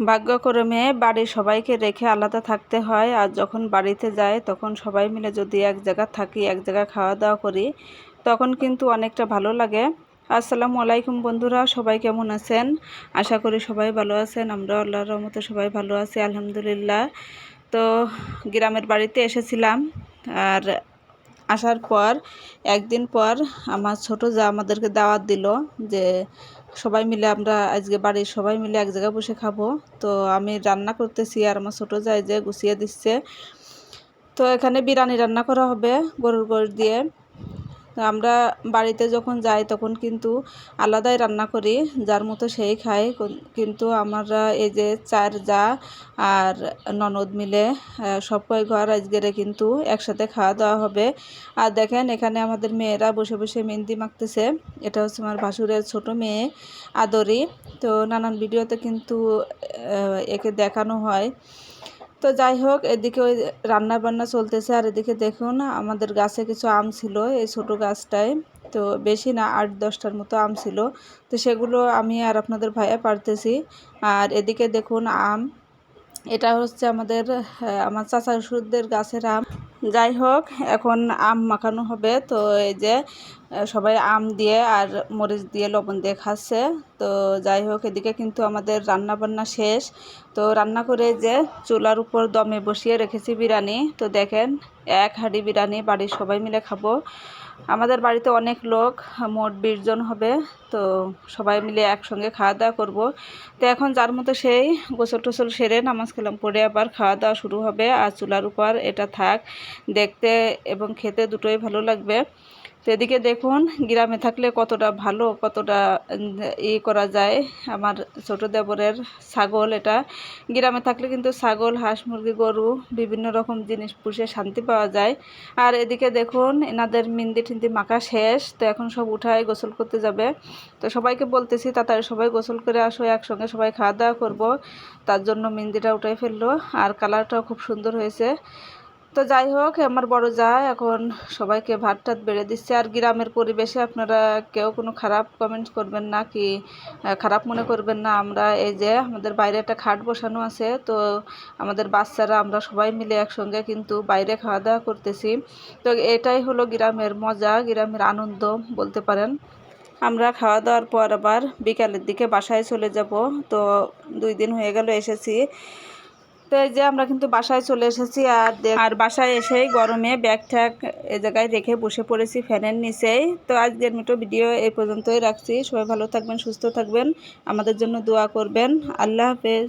ভাগ্যক্রমে বাড়ির সবাইকে রেখে আলাদা থাকতে হয় আর যখন বাড়িতে যায় তখন সবাই মিলে যদি এক জায়গা থাকি, এক জায়গায় খাওয়া দাওয়া করি, তখন কিন্তু অনেকটা ভালো লাগে। আসসালামু আলাইকুম বন্ধুরা, সবাই কেমন আছেন? আশা করি সবাই ভালো আছেন, আমরা আল্লাহর রহমতে সবাই ভালো আছি, আলহামদুলিল্লাহ। তো গ্রামের বাড়িতে এসেছিলাম আর আসার পর, একদিন পর আমার ছোট যা আমাদেরকে দাওয়াত দিল যে সবাই মিলে আমরা আজকে বাড়ির সবাই মিলে এক জায়গায় বসে খাব। তো আমি রান্না করতেছি আর আমার ছোটো যায় যে গুছিয়ে দিচ্ছে। তো এখানে বিরিয়ানি রান্না করা হবে গরুর গোশ দিয়ে। আমরা বাড়িতে যখন যাই তখন কিন্তু আলাদাই রান্না করি, যার মতো সেই খায় কিন্তু আমরা এই যে চার যা আর ননদ মিলে সব কয় ঘর আজকেরে কিন্তু একসাথে খাওয়া দাওয়া হবে। আর দেখেন এখানে আমাদের মেয়েরা বসে বসে মেহেন্দি মাখতেছে। এটা হচ্ছে আমার ভাসুরের ছোট মেয়ে আদরি। তো নানান ভিডিওতে কিন্তু একে দেখানো হয়। তো যাই হোক এদিকে ওই রান্না বান্না চলতেছে আর এদিকে দেখুন, আমাদের গাছে কিছু আম ছিল, এই ছোট গাছটায়। তো বেশি না, আট দশটার মতো আম ছিল। তো সেগুলো আমি আর আপনাদের ভাইয়া পারতেছি। আর এদিকে দেখুন আম, এটা হচ্ছে আমাদের আমার চাচা শ্বশুরদের গাছের আম। যাই হোক এখন আম মাখানো হবে। তো এই যে সবাই আম দিয়ে আর মরিচ দিয়ে লবণ দিয়ে খাচ্ছে। তো যাই হোক, এদিকে কিন্তু আমাদের রান্না বান্না শেষ। তো রান্না করে যে চুলার উপর দমে বসিয়ে রেখেছি বিরিয়ানি। তো দেখেন, এক হাঁড়ি বিরিয়ানি বাড়ির সবাই মিলে খাব। আমাদের বাড়িতে অনেক লোক, মোট বিশ জন হবে। তো সবাই মিলে একসঙ্গে খাওয়া দাওয়া করব। তো এখন যার মতো সেই গোসল টোসল সেরে নামাজ কালাম পরে আবার খাওয়া দাওয়া শুরু হবে। আর চুলার উপর এটা থাক, দেখতে এবং খেতে দুটোই ভালো লাগবে। তো এদিকে দেখুন, গ্রামে থাকলে কতটা ভালো, কতটা ই করা যায়। আমার ছোট দেবরের ছাগল এটা। গ্রামে থাকলে কিন্তু ছাগল, হাঁস, মুরগি, গরু বিভিন্ন রকম জিনিস পুষে শান্তি পাওয়া যায়। আর এদিকে দেখুন, এনাদের মিন্দি টিন্দি মাখা শেষ, তো এখন সব উঠায় গোসল করতে যাবে। তো সবাইকে বলতেছি, তাড়াতাড়ি সবাই গোসল করে আসো, একসঙ্গে সবাই খাওয়া দাওয়া করব। তার জন্য মিন্দিটা উঠাই ফেলল। আর কালারটাও খুব সুন্দর হয়েছে। তো যাই হোক, আমার বড় যা, এখন সবাইকে ভাত টাত বেড়ে দিচ্ছে। আর গ্রামের পরিবেশে আপনারা কেউ কোনো খারাপ কমেন্ট করবেন না কি খারাপ মনে করবেন না। আমরা এই যে আমাদের বাইরে একটা খাট বসানো আছে, তো আমাদের বাচ্চারা আমরা সবাই মিলে একসঙ্গে কিন্তু বাইরে খাওয়া দাওয়া করতেছি। তো এটাই হলো গ্রামের মজা, গ্রামের আনন্দ বলতে পারেন। আমরা খাওয়া দাওয়ার পর আবার বিকালের দিকে বাসায় চলে যাব। তো দুই দিন হয়ে গেল এসেছি। তো এই যে আমরা কিন্তু বাসায় চলে এসেছি আর আর বাসায় এসেই গরমে ব্যাগ ঠ্যাগ এ জায়গায় রেখে বসে পড়েছি ফ্যানের নিচেই। তো আজকের মতো ভিডিও এই পর্যন্তই রাখছি। সবাই ভালো থাকবেন, সুস্থ থাকবেন। আমাদের জন্য দোয়া করবেন। আল্লাহ হাফেজ।